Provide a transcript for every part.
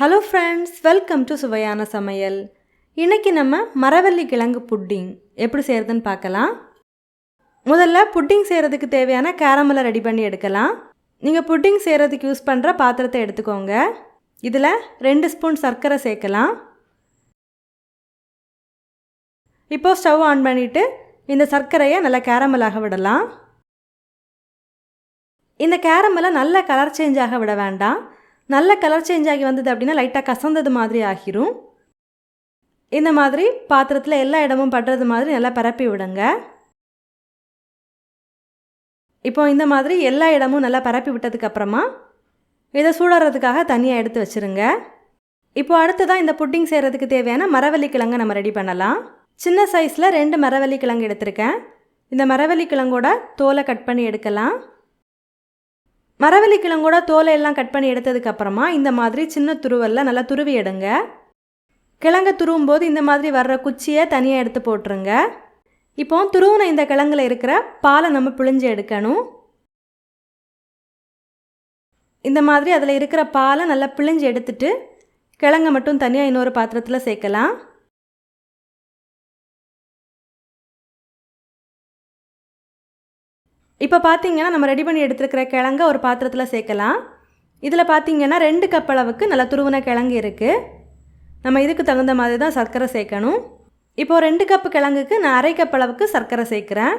Hello friends welcome to சுவையான சமையல் இன்றைக்கி நம்ம மரவள்ளி கிழங்கு புட்டிங் எப்படி செய்கிறதுன்னு பார்க்கலாம். முதல்ல புட்டிங் செய்கிறதுக்கு தேவையான கேரமலை ரெடி பண்ணி எடுக்கலாம். நீங்கள் புட்டிங் செய்கிறதுக்கு யூஸ் பண்ணுற பாத்திரத்தை எடுத்துக்கோங்க. இதில் ரெண்டு ஸ்பூன் சர்க்கரை சேர்க்கலாம். இப்போது ஸ்டவ் ஆன் பண்ணிவிட்டு இந்த சர்க்கரையை நல்லா கேரமலாக விடலாம். இந்த கேரமலை நல்ல கலர் சேஞ்ச் ஆக விட வேண்டாம். நல்ல கலர் சேஞ்ச் ஆகி வந்தது அப்படின்னா லைட்டாக கசந்தது மாதிரி ஆகிரும். இந்த மாதிரி பாத்திரத்தில் எல்லா இடமும் படுறது மாதிரி நல்லா பரப்பி விடுங்க. இப்போ இந்த மாதிரி எல்லா இடமும் நல்லா பரப்பி விட்டதுக்கப்புறமா இதை சூடாடுறதுக்காக தனியாக எடுத்து வச்சுருங்க. இப்போ அடுத்ததாக இந்த புட்டிங் செய்கிறதுக்கு தேவையான மரவள்ளி கிழங்கை நம்ம ரெடி பண்ணலாம். சின்ன சைஸில் ரெண்டு மரவள்ளி கிழங்கு எடுத்திருக்கேன். இந்த மரவள்ளி கிழங்கோட தோலை கட் பண்ணி எடுக்கலாம். மரவள்ளி கிழங்கோட தோலை எல்லாம் கட் பண்ணி எடுத்ததுக்கப்புறமா இந்த மாதிரி சின்ன துருவலில் நல்லா துருவி எடுங்க. கிழங்கை துருவும் போது இந்த மாதிரி வர்ற குச்சியை தனியாக எடுத்து போட்டுருங்க. இப்போ துருவின இந்த கிழங்குல இருக்கிற பாலை நம்ம பிழிஞ்சு எடுக்கணும். இந்த மாதிரி அதில் இருக்கிற பாலை நல்லா பிழிஞ்சு எடுத்துட்டு கிழங்கை மட்டும் தனியாக இன்னொரு பாத்திரத்தில் சேர்க்கலாம். இப்போ பார்த்தீங்கன்னா நம்ம ரெடி பண்ணி எடுத்துருக்கிற கிழங்க ஒரு பாத்திரத்தில் சேர்க்கலாம். இதில் பார்த்தீங்கன்னா ரெண்டு கப் அளவுக்கு நல்லா துருவின கிழங்கு இருக்குது நம்ம இதுக்கு தகுந்த மாதிரி தான் சர்க்கரை சேர்க்கணும். இப்போது ரெண்டு கப்பு கிழங்குக்கு நான் அரை கப் அளவுக்கு சர்க்கரை சேர்க்குறேன்.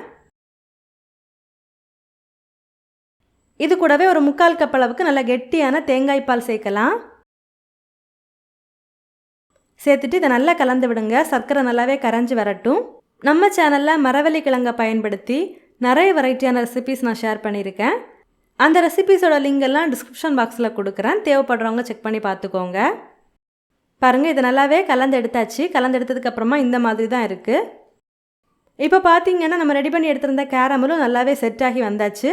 இது கூடவே ஒரு முக்கால் கப் அளவுக்கு நல்ல கெட்டியான தேங்காய் பால் சேர்க்கலாம். சேர்த்துட்டு இதை நல்லா கலந்து விடுங்க. சர்க்கரை நல்லாவே கரைஞ்சி வரட்டும். நம்ம சேனலில் மரவள்ளி கிழங்கை பயன்படுத்தி நிறைய வெரைட்டியான ரெசிபீஸ் நான் ஷேர் பண்ணியிருக்கேன். அந்த ரெசிபீஸோட லிங்க் எல்லாம் டிஸ்கிரிப்ஷன் பாக்ஸில் கொடுக்குறேன். தேவைப்படுறவங்க செக் பண்ணி பார்த்துக்கோங்க. பாருங்கள் இதை நல்லாவே கலந்து எடுத்தாச்சு. கலந்து எடுத்ததுக்கப்புறமா இந்த மாதிரி தான் இருக்குது இப்போ பார்த்தீங்கன்னா நம்ம ரெடி பண்ணி எடுத்திருந்த கேரமலும் நல்லாவே செட் ஆகி வந்தாச்சு.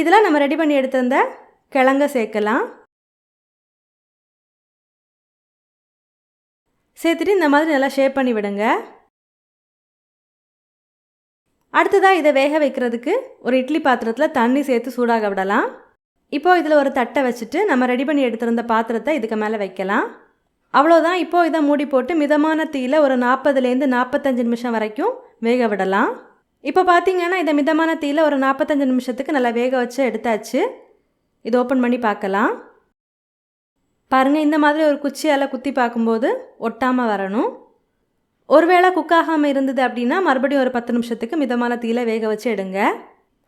இதில் நம்ம ரெடி பண்ணி எடுத்திருந்த கிழங்க சேர்க்கலாம். சேர்த்துட்டு இந்த மாதிரி நல்லா ஷேப் பண்ணி விடுங்க. அடுத்ததாக இதை வேக வைக்கிறதுக்கு ஒரு இட்லி பாத்திரத்தில் தண்ணி சேர்த்து சூடாக விடலாம். இப்போது இதில் ஒரு தட்டை வச்சுட்டு நம்ம ரெடி பண்ணி எடுத்திருந்த பாத்திரத்தை இதுக்கு மேலே வைக்கலாம். அவ்வளோதான் இப்போது இதை மூடி போட்டு மிதமான தீயில் ஒரு நாற்பதுலேருந்து நாற்பத்தஞ்சு நிமிஷம் வரைக்கும் வேக விடலாம். இப்போ பார்த்தீங்கன்னா இதை மிதமான தீயில் ஒரு நாற்பத்தஞ்சு நிமிஷத்துக்கு நல்லா வேக வச்சு எடுத்தாச்சு. இது ஓப்பன் பண்ணி பார்க்கலாம். பாருங்கள் இந்த மாதிரி ஒரு குச்சியால் குத்தி பார்க்கும்போது ஒட்டாமல் வரணும். ஒருவேளை குக் ஆகாமல் இருந்தது அப்படின்னா மறுபடியும் ஒரு பத்து நிமிஷத்துக்கு மிதமான தீயில் வேக வச்சு எடுங்க.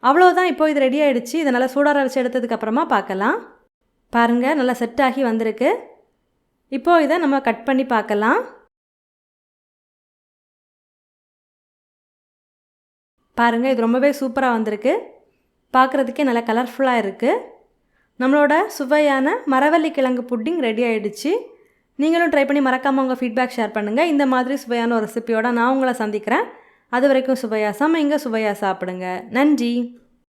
அவ்வளோதான் இப்போ இது ரெடி ஆகிடுச்சு இதை நல்லா சூடார வச்சு எடுத்ததுக்கப்புறமா பார்க்கலாம். பாருங்கள் நல்லா செட் ஆகி வந்திருக்கு. இப்போது இதை நம்ம கட் பண்ணி பார்க்கலாம். பாருங்கள் இது ரொம்பவே சூப்பராக வந்திருக்கு. பார்க்குறதுக்கே நல்லா கலர்ஃபுல்லாக இருக்குது நம்மளோட சுவையான மரவள்ளி கிழங்கு புட்டிங் ரெடி ஆகிடுச்சு நீங்களும் ட்ரை பண்ணி மறக்காமல் உங்கள் ஃபீட்பேக் ஷேர் பண்ணுங்கள் இந்த மாதிரி சுவையான ஒரு ரெசிபியோட நான் உங்களை சந்திக்கிறேன். அது வரைக்கும் சுவையாக சமைங்க சுவையாக சாப்பிடுங்க. நன்றி.